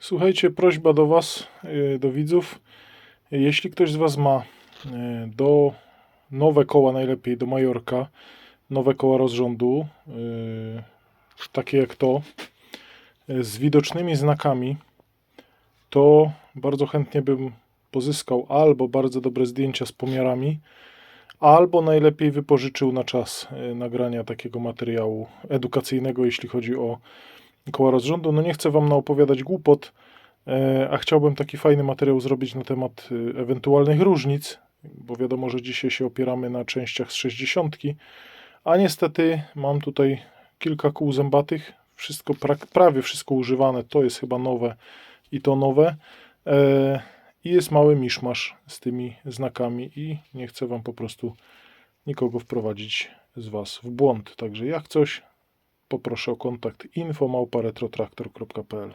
Słuchajcie, prośba do Was, y, do widzów. Jeśli ktoś z Was ma y, do nowe koła, najlepiej do Majorka, nowe koła rozrządu, y, takie jak to, z widocznymi znakami, to bardzo chętnie bym pozyskał albo bardzo dobre zdjęcia z pomiarami, albo najlepiej wypożyczył na czas nagrania takiego materiału edukacyjnego, jeśli chodzi o koła rozrządu. No nie chcę Wam naopowiadać głupot, e, a chciałbym taki fajny materiał zrobić na temat y, ewentualnych różnic, bo wiadomo, że dzisiaj się opieramy na częściach z 60, a niestety mam tutaj kilka kół zębatych, wszystko, pra- prawie wszystko używane, to jest chyba nowe i to nowe. E, I jest mały miszmasz z tymi znakami i nie chcę Wam po prostu nikogo wprowadzić z Was w błąd. Także jak coś, poproszę o kontakt info małpa retrotraktor.pl